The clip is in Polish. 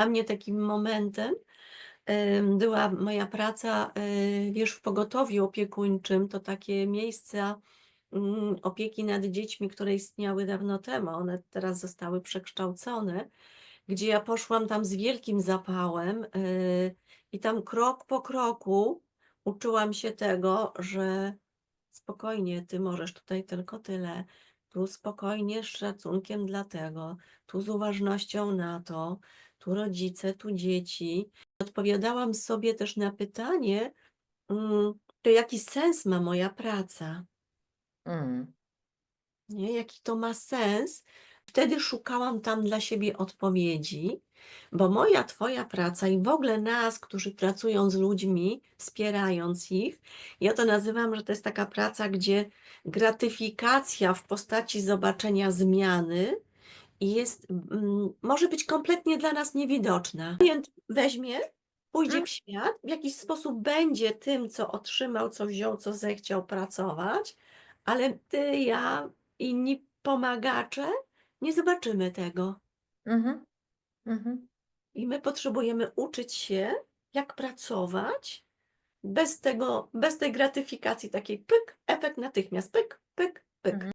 Dla mnie takim momentem, em, była moja praca, y, wiesz, w pogotowiu opiekuńczym. To takie miejsca, mm, opieki nad dziećmi, które istniały dawno temu. One teraz zostały przekształcone, gdzie ja poszłam tam z wielkim zapałem, y, i tam krok po kroku uczyłam się tego, że spokojnie, ty możesz tutaj tylko tyle, tu spokojnie z szacunkiem dla tego, tu z uważnością na to, tu rodzice, tu dzieci. Odpowiadałam sobie też na pytanie, mm, to jaki sens ma moja praca? Mhm. Nie, jaki to ma sens? Wtedy szukałam tam dla siebie odpowiedzi, bo moja, twoja praca i w ogóle nas, którzy pracują z ludźmi, wspierając ich, ja to nazywam, że to jest taka praca, gdzie gratyfikacja w postaci zobaczenia zmiany jest, mm, może być kompletnie dla nas niewidoczna. Klient weźmie, pójdzie Mm. w świat, w jakiś sposób będzie tym, co otrzymał, co wziął, co zechciał pracować, ale ty, ja, inni pomagacze nie zobaczymy tego. Mhm. Mhm. I my potrzebujemy uczyć się, jak pracować bez tego, bez tej gratyfikacji takiej pyk, efekt natychmiast, pyk, pyk, pyk. Mhm.